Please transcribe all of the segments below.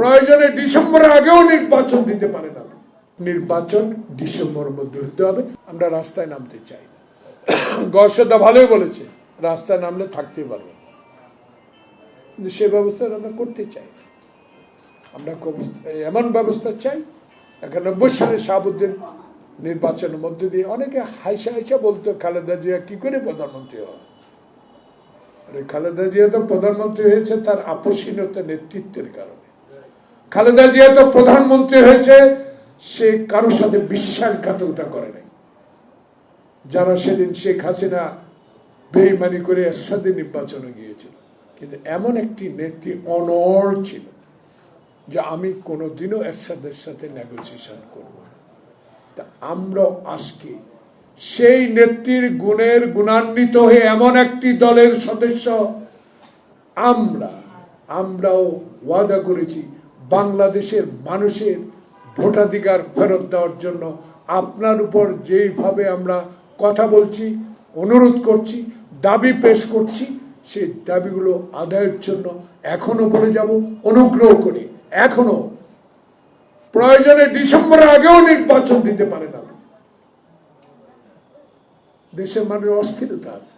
প্রয়োজনে ডিসেম্বরের আগেও নির্বাচন দিতে পারে না। নির্বাচন ডিসেম্বরের মধ্যে হতে হবে। আমরা রাস্তায় নামতে চাই গর্ষদা ভালোই বলেছে, রাস্তায় নামলে থাকতে পারবে কিন্তু সে ব্যবস্থা আমরা করতে চাই আমরা এমন ব্যবস্থা চাই, একানব্বই সালে শাহাবুদ্দিন নির্বাচনের মধ্যে দিয়ে অনেকে হাইসা হাইসা বলতো, খালেদা জিয়া কি করে প্রধানমন্ত্রী আরে খালেদা জিয়া তো প্রধানমন্ত্রী হয়েছে তার আপসীনতা নেতৃত্বের কারণে। খালেদা জিয়া তো প্রধানমন্ত্রী হয়েছে, সে কারোর সাথে বিশ্বাসঘাতকতা করে নাই। যারা সেদিন শেখ হাসিনা বেইমানি করে একসাথে নির্বাচনে গিয়েছিল। কিন্তু এমন একটি নেত্রী অনড় ছিল যে আমি কোনোদিনও এরশাদের সাথে নেগোসিয়েশন করব তা আমরাও আজকে সেই নেত্রীর গুণের গুণান্বিত হয়ে এমন একটি দলের সদস্য আমরা, আমরাও ওয়াদা করেছি বাংলাদেশের মানুষের ভোটাধিকার ফেরত দেওয়ার জন্য আপনার উপর যেইভাবে আমরা কথা বলছি, অনুরোধ করছি, দাবি পেশ করছি, সেই দাবিগুলো আদায়ের জন্য এখনও বলে যাব, অনুগ্রহ করে এখনও প্রয়োজনে ডিসেম্বরের আগেও নির্বাচন দিতে পারে না দেশের মানুষের অস্থিরতা আছে।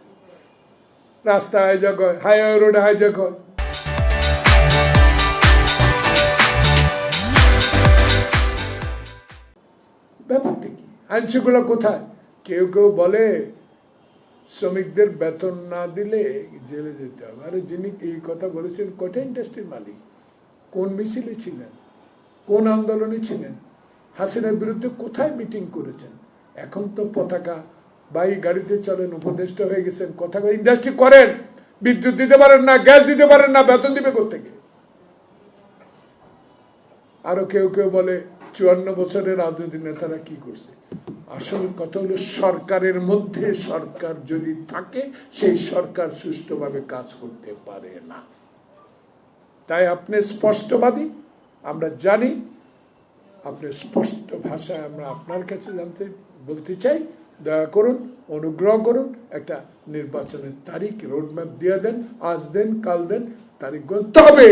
রাস্তা হাইজাক হয় হাইওয়ে রোডে হাইজাক হয় ব্যাপারটা কি? আইন শৃঙ্খলা কোথায়? কেউ কেউ বলে, শ্রমিকদের বেতন না দিলে জেলে যেতে হবে। আরে যিনি এই কথা বলেছেন কোটা ইন্ডাস্ট্রির মালিক। কোন মিছিলে ছিলেন? কোন আন্দোলনে ছিলেন? হাসিনার বিরুদ্ধে কোথায় মিটিং করেছেন? এখন তো পতাকা বা এই গাড়িতে চলেন, উপদেষ্টা হয়ে গেছেন। কথা ইন্ডাস্ট্রি করেন, বিদ্যুৎ দিতে পারেন না, গ্যাস দিতে পারেন না, বেতন দিবে কোথেকে আরও কেউ কেউ বলে চুয়ান্ন বছরের রাজনৈতিক নেতারা কি করছে? আসল কথা হলো সরকারের মধ্যে সরকার যদি থাকে, সেই সরকার সুষ্ঠুভাবে কাজ করতে পারে না। তাই আপনি স্পষ্টবাদী, আমরা জানি, আপনি স্পষ্ট ভাষায় আমরা আপনার কাছে জানতে, বলতে চাই, দয়া করুন, অনুগ্রহ করুন, একটা নির্বাচনের তারিখ, রোডম্যাপ দিয়ে দেন, আজ দেন, কাল দেন তারিখ তবে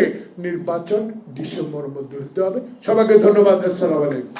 নির্বাচন ডিসেম্বরের মধ্যে হতে হবে। সবাইকে ধন্যবাদ। আসসালাম আলাইকুম।